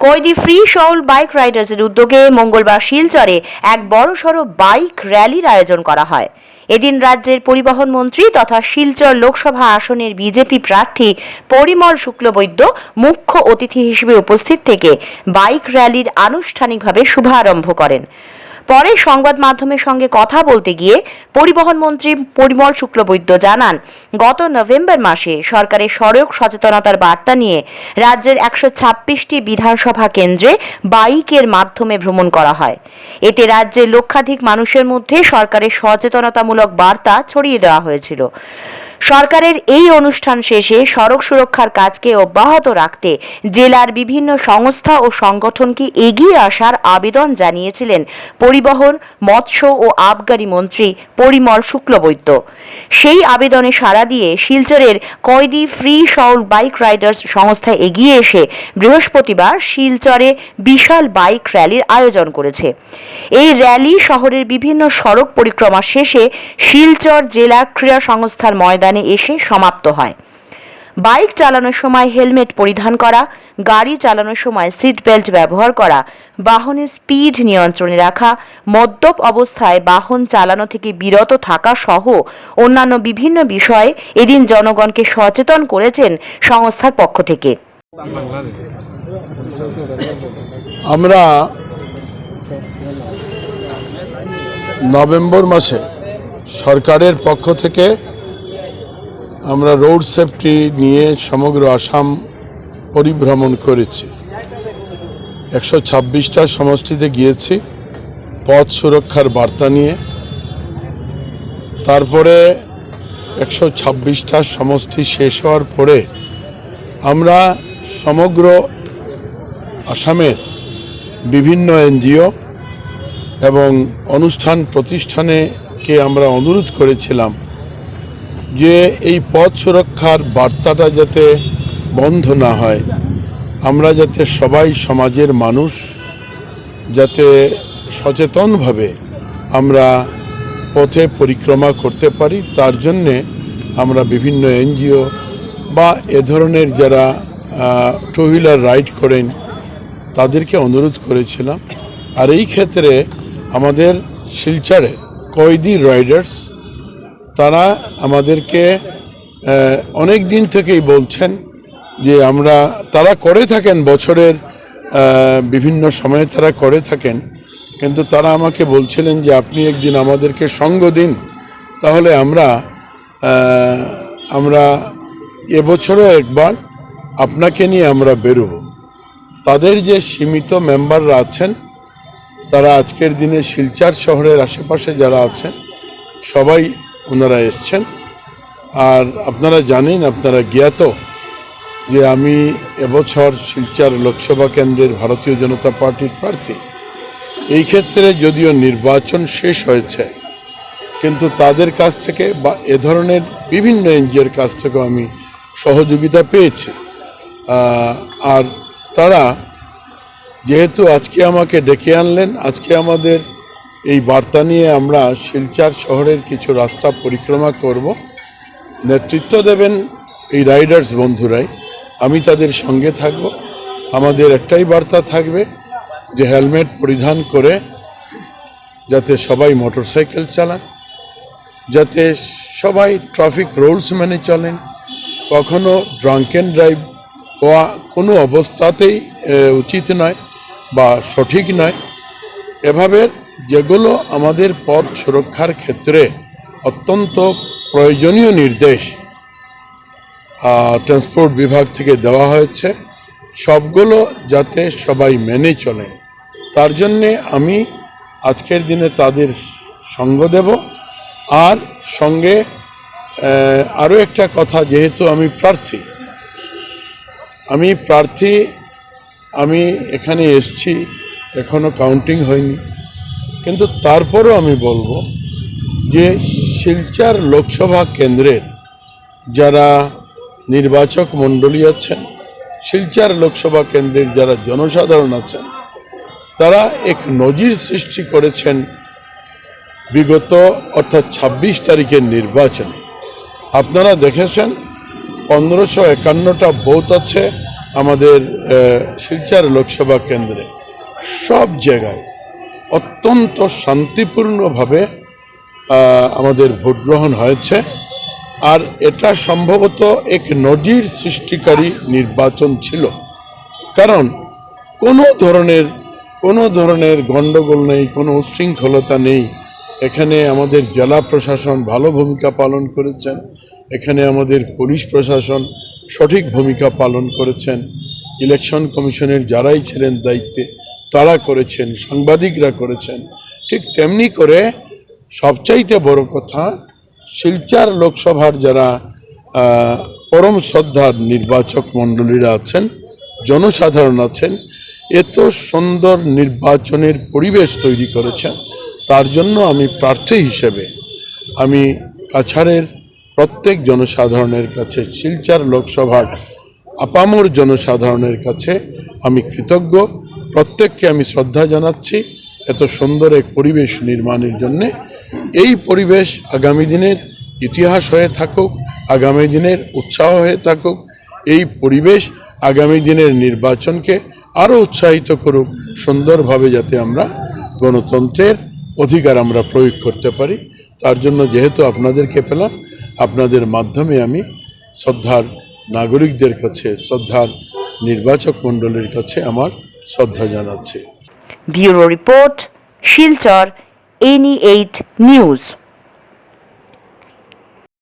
কৈদি free soul bike রাইডার্সের উদ্যোগে মঙ্গলবার শিলচরে এক বড়সড় বাইক র্যালির আয়োজন করা হয়। এদিন রাজ্যের পরিবহন মন্ত্রী তথা শিলচর লোকসভা আসনের বিজেপি প্রার্থী পরিমল শুক্লবৈদ্য মুখ্য অতিথি হিসেবে উপস্থিত থেকে বাইক র্যালির আনুষ্ঠানিকভাবে শুভারম্ভ করেন। পরে সংবাদ মাধ্যমের সঙ্গে কথা বলতে গিয়ে পরিবহন মন্ত্রী পরিমল শুক্লবৈদ্য জানান, গত নভেম্বর মাসে সরকারের সড়ক সচেতনতার বার্তা নিয়ে রাজ্যের একশো ছাব্বিশটি বিধানসভা কেন্দ্রে বাইকের মাধ্যমে ভ্রমণ করা হয়। এতে রাজ্যের লক্ষাধিক মানুষের মধ্যে সরকারের সচেতনতামূলক বার্তা ছড়িয়ে দেওয়া হয়েছিল। সরকারের এই অনুষ্ঠান শেষে সড়ক সুরক্ষার কাজকে অব্যাহত রাখতে জেলার বিভিন্ন সংস্থা ও সংগঠনকে এগিয়ে আসার আবেদন জানিয়েছিলেন পরিবহন, মৎস্য ও আবগারি মন্ত্রী পরিমল শুক্লবৈদ্য। সেই আবেদনে সাড়া দিয়ে শিলচরের কয়দি ফ্রি শৌল বাইক রাইডার্স সংস্থা এগিয়ে এসে বৃহস্পতিবার শিলচরে বিশাল বাইক র্যালির আয়োজন করেছে। এই র্যালি শহরের বিভিন্ন সড়ক পরিক্রমা শেষে শিলচর জেলা ক্রীড়া সংস্থার ময়দানে এসে সমাপ্ত হয়। বাইক চালানোর সময় হেলমেট পরিধান করা, গাড়ি চালানোর সময় সিট বেল্ট ব্যবহার করা, বাহনের স্পিড নিয়ন্ত্রণে রাখা, মদ্যপ অবস্থায় বাহন চালানো থেকে বিরত থাকা সহ অন্যান্য বিভিন্ন বিষয়ে এদিন জনগণকে সচেতন করেছেন সংস্থার পক্ষ থেকে। আমরা নভেম্বর মাসে সরকারের পক্ষ থেকে আমরা রোড সেফটি নিয়ে সমগ্র আসাম পরিভ্রমণ করেছি। একশো ছাব্বিশটা সমষ্টিতে গিয়েছি, পথ সুরক্ষার বার্তা নিয়ে। তারপরে একশো ছাব্বিশটা সমষ্টি শেষ হওয়ার পরে আমরা সমগ্র আসামের বিভিন্ন এনজিও এবং অনুষ্ঠান প্রতিষ্ঠানেকে আমরা অনুরোধ করেছিলাম যে এই পথ সুরক্ষার বার্তাটা যাতে বন্ধ না হয়, আমরা যাতে সবাই সমাজের মানুষ যাতে সচেতনভাবে আমরা পথে পরিক্রমা করতে পারি, তার জন্যে আমরা বিভিন্ন এনজিও বা এ ধরনের যারা টু হুইলার রাইড করেন, তাদেরকে অনুরোধ করেছিলাম। আর এই ক্ষেত্রে আমাদের শিলচরে কয়েদি রাইডার্স তারা আমাদেরকে অনেক দিন থেকেই বলছেন যে আমরা, তারা করে থাকেন বছরের বিভিন্ন সময়ে তারা করে থাকেন। কিন্তু তারা আমাকে বলছিলেন যে আপনি একদিন আমাদেরকে সঙ্গ দিন। তাহলে আমরা আমরা এবছরও একবার আপনাকে নিয়ে আমরা বেরোবো। তাদের যে সীমিত মেম্বাররা আছেন, তারা আজকের দিনে শিলচার শহরের আশেপাশে যারা আছেন, সবাই ওনারা এসছেন। আর আপনারা জানেন, আপনারা জ্ঞাত যে আমি এবছর শিলচর লোকসভা কেন্দ্রের ভারতীয় জনতা পার্টির প্রার্থী। এই ক্ষেত্রে যদিও নির্বাচন শেষ হয়েছে, কিন্তু তাদের কাছ থেকে বা এ ধরনের বিভিন্ন এনজিওর কাছ থেকেও আমি সহযোগিতা পেয়েছি। আর তারা যেহেতু আজকে আমাকে ডেকে আনলেন, আজকে আমাদের এই বার্তা নিয়ে আমরা শিলচার শহরের কিছু রাস্তা পরিক্রমা করব। নেতৃত্ব দেবেন এই রাইডার্স বন্ধুরাই। আমি তাদের সঙ্গে থাকব। আমাদের একটাই বার্তা থাকবে যে হেলমেট পরিধান করে যাতে সবাই মোটরসাইকেল চালান, যাতে সবাই ট্রাফিক রুলস মেনে চলেন। কখনো ড্রাঙ্কেন ড্রাইভ হওয়া কোনো অবস্থাতেই উচিত নয় বা সঠিক নয়। এভাবে যেগুলো আমাদের পথ সুরক্ষার ক্ষেত্রে অত্যন্ত প্রয়োজনীয় নির্দেশ ট্রান্সপোর্ট বিভাগ থেকে দেওয়া হয়েছে। সবগুলো যাতে সবাই মেনে চলে। তার জন্যে আমি আজকের দিনে তাদের সঙ্গ দেব। আর সঙ্গে আরও একটা কথা, যেহেতু আমি প্রার্থী আমি প্রার্থী, আমি এখানে এসছি এখনও কাউন্টিং হয়নি। কিন্তু তারপরও আমি বলব যে শিলচর লোকসভা কেন্দ্রের যারা নির্বাচক মণ্ডলী আছেন, শিলচর লোকসভা কেন্দ্রের যারা জনসাধারণ আছেন, তারা এক নজির সৃষ্টি করেছেন বিগত অর্থাৎ ছাব্বিশ তারিখের নির্বাচনে। আপনারা দেখেছেন, পনেরোশো একান্নটা বুথ আছে আমাদের শিলচর লোকসভা কেন্দ্রে। সব জায়গায় অত্যন্ত শান্তিপূর্ণভাবে আমাদের ভোট গ্রহণ হয়েছে। আর এটা সম্ভবত এক নজির সৃষ্টিকারী নির্বাচন ছিল। কারণ কোনো ধরনের কোনো ধরনের গণ্ডগোল নেই, কোনো উশৃঙ্খলতা নেই। এখানে আমাদের জেলা প্রশাসন ভালো ভূমিকা পালন করেছেন। এখানে আমাদের পুলিশ প্রশাসন সঠিক ভূমিকা পালন করেছেন। ইলেকশন কমিশনের যারাই ছিলেন দায়িত্বে তারা করেছেন, সাংবাদিকরা করেছেন, ঠিক তেমনি করে সবচাইতে বড় কথা, শিলচার লোকসভার যারা পরম শ্রদ্ধার নির্বাচক মণ্ডলীরা আছেন, জনসাধারণ আছেন, এত সুন্দর নির্বাচনের পরিবেশ তৈরি করেছেন, তার জন্য আমি প্রার্থী হিসেবে আমি কাছাড়ের প্রত্যেক জনসাধারণের কাছে, শিলচার লোকসভার আপামর জনসাধারণের কাছে আমি কৃতজ্ঞ। প্রত্যেককে আমি শ্রদ্ধা জানাচ্ছি এত সুন্দর এক পরিবেশ নির্মাণের জন্যে। এই পরিবেশ আগামী দিনের ইতিহাস হয়ে থাকুক, আগামী দিনের উৎসাহ হয়ে থাকুক, এই পরিবেশ আগামী দিনের নির্বাচনকে আরও উৎসাহিত করুক, সুন্দরভাবে যাতে আমরা গণতন্ত্রের অধিকার আমরা প্রয়োগ করতে পারি। তার জন্য যেহেতু আপনাদেরকে পেলাম, আপনাদের মাধ্যমে আমি শ্রদ্ধার নাগরিকদের কাছে, শ্রদ্ধার নির্বাচক মণ্ডলীর কাছে আমার শ্রদ্ধা জানাচ্ছি। Bureau report Silchar N E eight news.